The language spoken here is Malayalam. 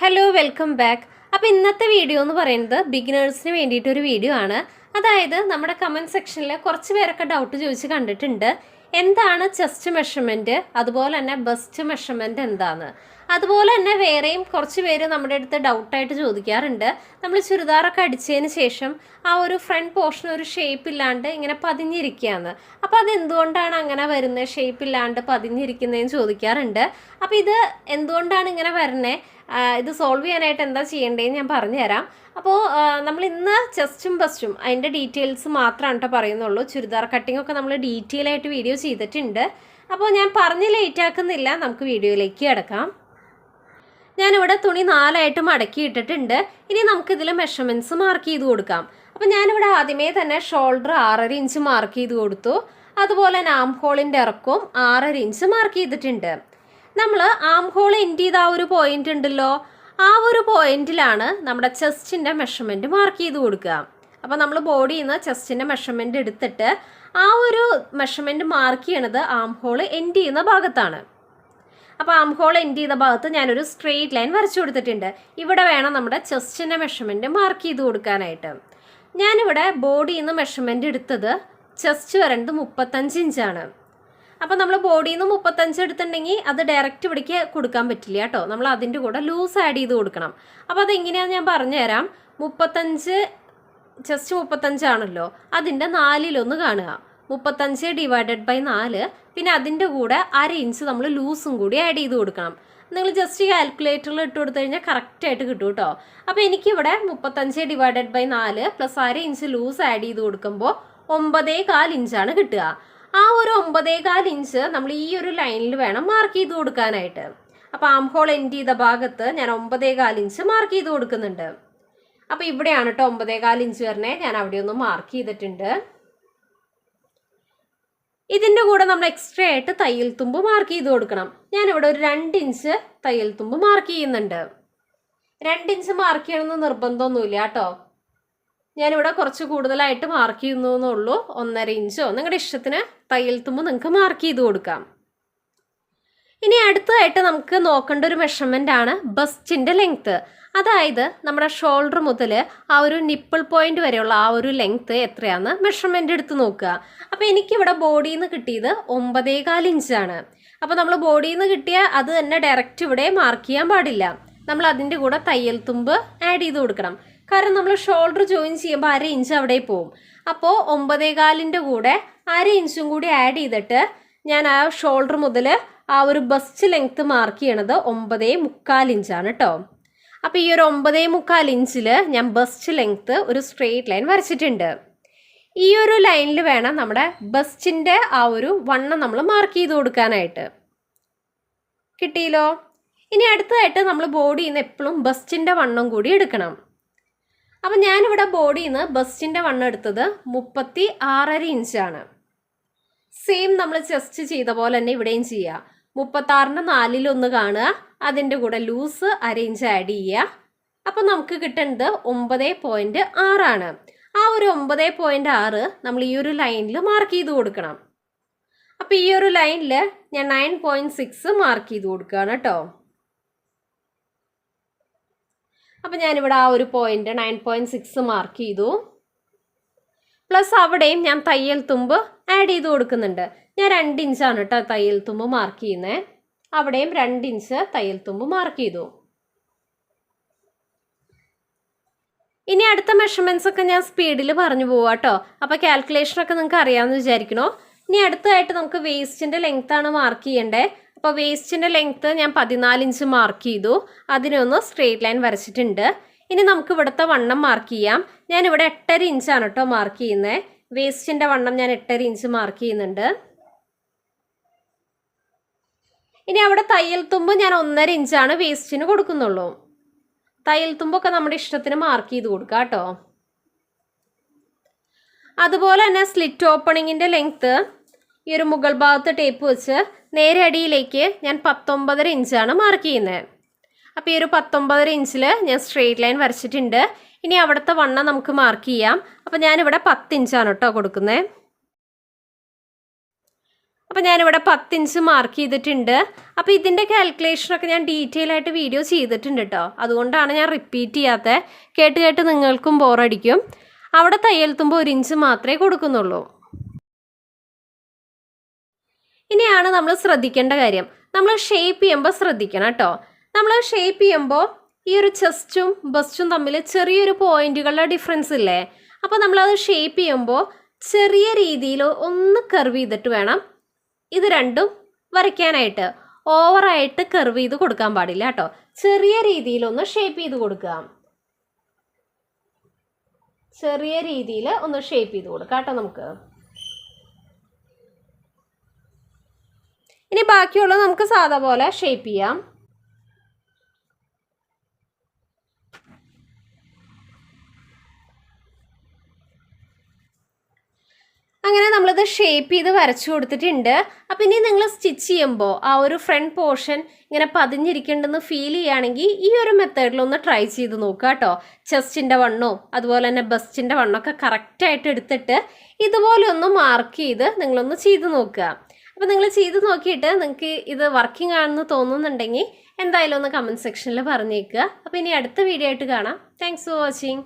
ഹലോ വെൽക്കം ബാക്ക് അപ്പോൾ ഇന്നത്തെ വീഡിയോ എന്ന് പറയുന്നത് ബിഗിനേഴ്സിന് വേണ്ടിയിട്ടൊരു വീഡിയോ ആണ്. അതായത് നമ്മുടെ കമന്റ് സെക്ഷനിൽ കുറച്ച് പേരൊക്കെ ഡൗട്ട് ചോദിച്ച് കണ്ടിട്ടുണ്ട്. എന്താണ് ചെസ്റ്റ് മെഷർമെന്റ് അതുപോലെ തന്നെ ബസ്റ്റ് മെഷർമെന്റ് എന്താണ് അതുപോലെ തന്നെ വേറെയും കുറച്ച് പേര് നമ്മുടെ അടുത്ത് ഡൗട്ടായിട്ട് ചോദിക്കാറുണ്ട്. നമ്മൾ ചുരിദാറൊക്കെ അടിച്ചതിന് ശേഷം ആ ഒരു ഫ്രണ്ട് പോർഷൻ ഒരു ഷേപ്പ് ഇല്ലാണ്ട് ഇങ്ങനെ പതിഞ്ഞിരിക്കുകയാണ്. അപ്പോൾ അത് എന്തുകൊണ്ടാണ് അങ്ങനെ വരുന്നത്? ഷേപ്പ് ഇല്ലാണ്ട് പതിഞ്ഞിരിക്കുന്നതെന്ന് ചോദിക്കാറുണ്ട്. അപ്പോൾ ഇത് എന്തുകൊണ്ടാണ് ഇങ്ങനെ വരുന്നത് ഇത് സോൾവ് ചെയ്യാനായിട്ട് എന്താ ചെയ്യേണ്ടതെന്ന് ഞാൻ പറഞ്ഞുതരാം. അപ്പോൾ നമ്മൾ ഇന്ന് ചെസ്റ്റും ബസ്റ്റും അതിന്റെ ഡീറ്റെയിൽസ് മാത്രമാണ് കേട്ടോ പറയുന്നുള്ളൂ. ചുരിദാർ കട്ടിംഗ് ഒക്കെ നമ്മൾ ഡീറ്റെയിൽ ആയിട്ട് വീഡിയോ ചെയ്തിട്ടുണ്ട്. അപ്പോൾ ഞാൻ പറഞ്ഞ് ലേറ്റ് ആക്കുന്നില്ല. നമുക്ക് വീഡിയോയിലേക്ക് കിടക്കാം. ഞാനിവിടെ തുണി നാലായിട്ട് മടക്കി ഇട്ടിട്ടുണ്ട് ഇനി നമുക്കിതിൽ മെഷർമെന്റ്സ് മാർക്ക് ചെയ്ത് കൊടുക്കാം. അപ്പം ഞാനിവിടെ ആദ്യമേ തന്നെ ഷോൾഡർ ആറര ഇഞ്ച് മാർക്ക് ചെയ്ത് കൊടുത്തു. അതുപോലെ തന്നെ ആം ഹോളിന്റെ ഇറക്കവും ആറര ഇഞ്ച് മാർക്ക് ചെയ്തിട്ടുണ്ട്. നമ്മൾ ആം ഹോൾ എൻഡ് ചെയ്ത ആ ഒരു പോയിന്റ് ഉണ്ടല്ലോ. ആ ഒരു പോയിന്റിലാണ് നമ്മുടെ ചെസ്റ്റിന്റെ മെഷർമെന്റ് മാർക്ക് ചെയ്ത് കൊടുക്കുക. അപ്പോൾ നമ്മൾ ബോഡിയിൽ നിന്ന് ചെസ്റ്റിന്റെ മെഷർമെന്റ് എടുത്തിട്ട് ആ ഒരു മെഷർമെന്റ് മാർക്ക് ചെയ്യണത് ആം ഹോൾ എൻഡ് ചെയ്യുന്ന ഭാഗത്താണ്. അപ്പോൾ ആം ഹോൾ എൻഡ് ചെയ്ത ഭാഗത്ത് ഞാനൊരു സ്ട്രെയിറ്റ് ലൈൻ വരച്ചു കൊടുത്തിട്ടുണ്ട്. ഇവിടെ വേണം നമ്മുടെ ചെസ്റ്റിന്റെ മെഷർമെന്റ് മാർക്ക് ചെയ്ത് കൊടുക്കാനായിട്ട്. ഞാനിവിടെ ബോഡിയിൽ നിന്ന് മെഷർമെന്റ് എടുത്തത് ചെസ്റ്റ് വരേണ്ടത് മുപ്പത്തഞ്ച് ഇഞ്ചാണ് അപ്പോൾ നമ്മൾ ബോഡിയിൽ നിന്ന് മുപ്പത്തഞ്ച് എടുത്തിട്ടുണ്ടെങ്കിൽ അത് ഡയറക്റ്റ് ഇവിടേക്ക് കൊടുക്കാൻ പറ്റില്ല കേട്ടോ. നമ്മൾ അതിന്റെ കൂടെ ലൂസ് ആഡ് ചെയ്ത് കൊടുക്കണം. അപ്പോൾ അതെങ്ങനെയാണെന്ന് ഞാൻ പറഞ്ഞുതരാം മുപ്പത്തഞ്ച് ചെസ്റ്റ് മുപ്പത്തഞ്ചാണല്ലോ അതിന്റെ നാലിലൊന്ന് കാണുക. മുപ്പത്തഞ്ച് ഡിവൈഡഡ് ബൈ നാല്. പിന്നെ അതിന്റെ കൂടെ അര ഇഞ്ച് നമ്മൾ ലൂസും കൂടി ആഡ് ചെയ്ത് കൊടുക്കണം. നിങ്ങൾ ജസ്റ്റ് കാൽക്കുലേറ്ററിൽ ഇട്ട് കൊടുത്തു കഴിഞ്ഞാൽ കറക്റ്റായിട്ട് കിട്ടും കേട്ടോ. അപ്പോൾ എനിക്കിവിടെ മുപ്പത്തഞ്ച് ഡിവൈഡഡ് ബൈ നാല് പ്ലസ് അര ഇഞ്ച് ലൂസ് ആഡ് ചെയ്ത് കൊടുക്കുമ്പോൾ ഒമ്പതേ കാൽ ഇഞ്ചാണ് കിട്ടുക. ആ ഒരു ഒമ്പതേ കാൽ ഇഞ്ച് നമ്മൾ ഈ ഒരു ലൈനിൽ വേണം മാർക്ക് ചെയ്ത് കൊടുക്കാനായിട്ട്. അപ്പോൾ ആം ഹോൾ എൻഡ് ചെയ്ത ഭാഗത്ത് ഞാൻ ഒമ്പതേ കാൽ ഇഞ്ച് മാർക്ക് ചെയ്ത് കൊടുക്കുന്നുണ്ട്. അപ്പോൾ ഇവിടെയാണ് കേട്ടോ ഒമ്പതേ കാൽ ഇഞ്ച് വരണേ. ഞാൻ അവിടെ ഒന്ന് മാർക്ക് ചെയ്തിട്ടുണ്ട്. ഇതിന്റെ കൂടെ നമ്മൾ എക്സ്ട്രാ ആയിട്ട് തയ്യൽ തുമ്പ് മാർക്ക് ചെയ്ത് കൊടുക്കണം. ഞാൻ ഇവിടെ ഒരു രണ്ട് ഇഞ്ച് തയ്യൽ തുമ്പ് മാർക്ക് ചെയ്യുന്നുണ്ട്. രണ്ട് ഇഞ്ച് മാർക്ക് ചെയ്യണമെന്ന് നിർബന്ധമൊന്നുമില്ല കേട്ടോ. ഞാനിവിടെ കുറച്ച് കൂടുതലായിട്ട് മാർക്ക് ചെയ്യുന്നു എന്നുള്ളൂ. ഒന്നര ഇഞ്ചോ നിങ്ങളുടെ ഇഷ്ടത്തിന് തയ്യൽ തുമ്പ് നിങ്ങൾക്ക് മാർക്ക് ചെയ്ത് കൊടുക്കാം. ഇനി അടുത്തതായിട്ട് നമുക്ക് നോക്കേണ്ട ഒരു മെഷർമെന്റ് ആണ് ബസ്റ്റിന്റെ ലെങ്ത്ത് അതായത് നമ്മുടെ ഷോൾഡർ മുതൽ ആ ഒരു നിപ്പിൾ പോയിന്റ് വരെയുള്ള ആ ഒരു ലെങ്ത്ത് എത്രയാണെന്ന് മെഷർമെന്റ് എടുത്ത് നോക്കുക. അപ്പോൾ എനിക്കിവിടെ ബോഡിയിൽ നിന്ന് കിട്ടിയത് ഒമ്പതേകാൽ ഇഞ്ചാണ് അപ്പോൾ നമ്മൾ ബോഡിയിൽ നിന്ന് കിട്ടിയ അത് തന്നെ ഡയറക്റ്റ് ഇവിടെ മാർക്ക് ചെയ്യാൻ പാടില്ല. നമ്മൾ അതിന്റെ കൂടെ തയ്യൽ തുമ്പ് ആഡ് ചെയ്ത് കൊടുക്കണം. കാരണം നമ്മൾ ഷോൾഡർ ജോയിൻ ചെയ്യുമ്പോൾ അര ഇഞ്ച് അവിടെ പോവും. അപ്പോൾ ഒമ്പതേകാലിന്റെ കൂടെ അര ഇഞ്ചും കൂടി ആഡ് ചെയ്തിട്ട് ഞാൻ ആ ഷോൾഡർ മുതൽ ആ ഒരു ബസ്റ്റ് ലെങ്ത്ത് മാർക്ക് ചെയ്യണത് ഒമ്പതേ മുക്കാൽ ഇഞ്ചാണ് കേട്ടോ അപ്പോൾ ഈ ഒരു ഒമ്പതേ മുക്കാൽ ഇഞ്ചിൽ ഞാൻ ബസ്റ്റ് ലെങ്ത്ത് ഒരു സ്ട്രെയിറ്റ് ലൈൻ വരച്ചിട്ടുണ്ട്. ഈ ഒരു ലൈനിൽ വേണം നമ്മുടെ ബസ്റ്റിന്റെ ആ ഒരു വണ്ണം നമ്മൾ മാർക്ക് ചെയ്ത് കൊടുക്കാനായിട്ട്. കിട്ടിയല്ലോ? ഇനി അടുത്തതായിട്ട് നമ്മൾ ബോഡിയിൽ നിന്ന് എപ്പോഴും ബസ്റ്റിന്റെ വണ്ണം കൂടി എടുക്കണം. അപ്പം ഞാനിവിടെ ബോഡിയിൽ നിന്ന് ബസ്റ്റിന്റെ വണ്ണം എടുത്തത് മുപ്പത്തി ആറര ഇഞ്ചാണ്. സെയിം നമ്മൾ ചെസ്റ്റ് ചെയ്ത പോലെ തന്നെ ഇവിടെയും ചെയ്യുക മുപ്പത്താറിന്റെ നാലിലൊന്ന് കാണുക. അതിന്റെ കൂടെ ലൂസ് അര ഇഞ്ച് ആഡ് ചെയ്യുക. അപ്പോൾ നമുക്ക് കിട്ടേണ്ടത് ഒമ്പത് പോയിന്റ് ആറാണ് ആ ഒരു ഒമ്പത് പോയിന്റ് ആറ് നമ്മൾ ഈ ഒരു ലൈനിൽ മാർക്ക് ചെയ്ത് കൊടുക്കണം. അപ്പോൾ ഈ ഒരു ലൈനിൽ ഞാൻ നയൻ പോയിന്റ് സിക്സ് മാർക്ക് ചെയ്ത് കൊടുക്കുകയാണ് കേട്ടോ. അപ്പം ഞാനിവിടെ ആ ഒരു point nine point six mark ചെയ്തു. പ്ലസ് അവിടെയും ഞാൻ തയ്യൽ തുമ്പ് ആഡ് ചെയ്ത് കൊടുക്കുന്നുണ്ട്. ഞാൻ രണ്ട് ഇഞ്ചാണ് കേട്ടോ തയ്യൽ തുമ്പ് മാർക്ക് ചെയ്യുന്നത്. അവിടെയും രണ്ട് ഇഞ്ച് തയ്യൽ തുമ്പ് മാർക്ക് ചെയ്തു. ഇനി അടുത്ത മെഷർമെന്റ്സ് ഒക്കെ ഞാൻ സ്പീഡിൽ പറഞ്ഞു പോവാം കേട്ടോ അപ്പോൾ കാൽക്കുലേഷനൊക്കെ നിങ്ങൾക്ക് അറിയാമെന്ന് വിചാരിക്കണോ? ഇനി അടുത്തതായിട്ട് നമുക്ക് വേസ്റ്റിന്റെ ആണ് മാർക്ക് ചെയ്യേണ്ടത് അപ്പോൾ വേസ്റ്റിന്റെ ലെങ്ത്ത് ഞാൻ പതിനാല് ഇഞ്ച് മാർക്ക് ചെയ്തു. അതിനൊന്ന് സ്ട്രെയിറ്റ് ലൈൻ വരച്ചിട്ടുണ്ട്. ഇനി നമുക്ക് ഇവിടുത്തെ വണ്ണം മാർക്ക് ചെയ്യാം. ഞാൻ ഇവിടെ എട്ടര ഇഞ്ചാണ് കേട്ടോ മാർക്ക് ചെയ്യുന്നത് വേസ്റ്റിന്റെ വണ്ണം ഞാൻ എട്ടര ഇഞ്ച് മാർക്ക് ചെയ്യുന്നുണ്ട്. ഇനി അവിടെ തയ്യൽ തുമ്പ് ഞാൻ ഒന്നര ഇഞ്ചാണ് വേസ്റ്റിന് കൊടുക്കുന്നുള്ളൂ. തയ്യൽ തുമ്പൊക്കെ നമ്മുടെ ഇഷ്ടത്തിന് മാർക്ക് ചെയ്ത് കൊടുക്കുക കേട്ടോ അതുപോലെ തന്നെ സ്ലിറ്റ് ഓപ്പണിങ്ങിന്റെ ലെങ്ത്ത് ഈ ഒരു മുകൾ ഭാഗത്ത് ടേപ്പ് വെച്ച് നേരെ അടിയിലേക്ക് ഞാൻ പത്തൊമ്പതര ഇഞ്ചാണ് മാർക്ക് ചെയ്യുന്നത് അപ്പോൾ ഈ ഒരു പത്തൊമ്പതര ഇഞ്ചിൽ ഞാൻ സ്ട്രെയിറ്റ് ലൈൻ വരച്ചിട്ടുണ്ട്. ഇനി അവിടുത്തെ വണ്ണം നമുക്ക് മാർക്ക് ചെയ്യാം. അപ്പോൾ ഞാനിവിടെ പത്ത് ഇഞ്ചാണ് കേട്ടോ കൊടുക്കുന്നത് അപ്പോൾ ഞാനിവിടെ പത്തിഞ്ച് മാർക്ക് ചെയ്തിട്ടുണ്ട്. അപ്പോൾ ഇതിന്റെ കാൽക്കുലേഷനൊക്കെ ഞാൻ ഡീറ്റെയിൽ ആയിട്ട് വീഡിയോ ചെയ്തിട്ടുണ്ട് കേട്ടോ അതുകൊണ്ടാണ് ഞാൻ റിപ്പീറ്റ് ചെയ്യാത്തത് കേട്ട് കേട്ട് നിങ്ങൾക്കും ബോറടിക്കും അവിടെ തയ്യൽത്തുമ്പോൾ ഒരു ഇഞ്ച് മാത്രമേ കൊടുക്കുന്നുള്ളൂ. ഇനിയാണ് നമ്മൾ ശ്രദ്ധിക്കേണ്ട കാര്യം. നമ്മൾ ഷേപ്പ് ചെയ്യുമ്പോൾ ശ്രദ്ധിക്കണം കേട്ടോ നമ്മൾ ഷേപ്പ് ചെയ്യുമ്പോൾ ഈ ഒരു ചെസ്റ്റും ബസ്റ്റും തമ്മിൽ ചെറിയൊരു പോയിന്റുകളുടെ ഡിഫറൻസ് ഇല്ലേ? അപ്പോൾ നമ്മളത് ഷേപ്പ് ചെയ്യുമ്പോൾ ചെറിയ രീതിയിൽ ഒന്ന് കർവ് ചെയ്തിട്ട് വേണം ഇത് രണ്ടും വരയ്ക്കാനായിട്ട് ഓവറായിട്ട് കർവ് ചെയ്ത് കൊടുക്കാൻ പാടില്ല കേട്ടോ. ചെറിയ രീതിയിലൊന്ന് ഷേപ്പ് ചെയ്ത് കൊടുക്കുക. ചെറിയ രീതിയിൽ ഒന്ന് ഷേപ്പ് ചെയ്ത് കൊടുക്കാം കേട്ടോ നമുക്ക്. ഇനി ബാക്കിയുള്ളത് നമുക്ക് സാധാ പോലെ ഷേപ്പ് ചെയ്യാം. ഷേപ്പ് ചെയ്ത് വരച്ചു കൊടുത്തിട്ടുണ്ട്. അപ്പം ഇനി നിങ്ങൾ സ്റ്റിച്ച് ചെയ്യുമ്പോൾ ആ ഒരു ഫ്രണ്ട് പോർഷൻ ഇങ്ങനെ പതിഞ്ഞിരിക്കേണ്ടെന്ന് ഫീൽ ചെയ്യുകയാണെങ്കിൽ ഈ ഒരു മെത്തേഡിലൊന്ന് ട്രൈ ചെയ്ത് നോക്കുക കേട്ടോ. ചെസ്റ്റിന്റെ വണ്ണോ അതുപോലെ തന്നെ ബസ്റ്റിന്റെ വണ്ണമൊക്കെ കറക്റ്റായിട്ട് എടുത്തിട്ട് ഇതുപോലെ ഒന്ന് മാർക്ക് ചെയ്ത് നിങ്ങളൊന്ന് ചെയ്ത് നോക്കുക. അപ്പോൾ നിങ്ങൾ ചെയ്ത് നോക്കിയിട്ട് നിങ്ങൾക്ക് ഇത് വർക്കിംഗ് ആണെന്ന് തോന്നുന്നുണ്ടെങ്കിൽ എന്തായാലും ഒന്ന് കമന്റ് സെക്ഷനിൽ പറഞ്ഞേക്കുക. അപ്പോൾ ഇനി അടുത്ത വീഡിയോ ആയിട്ട് കാണാം. Thanks for watching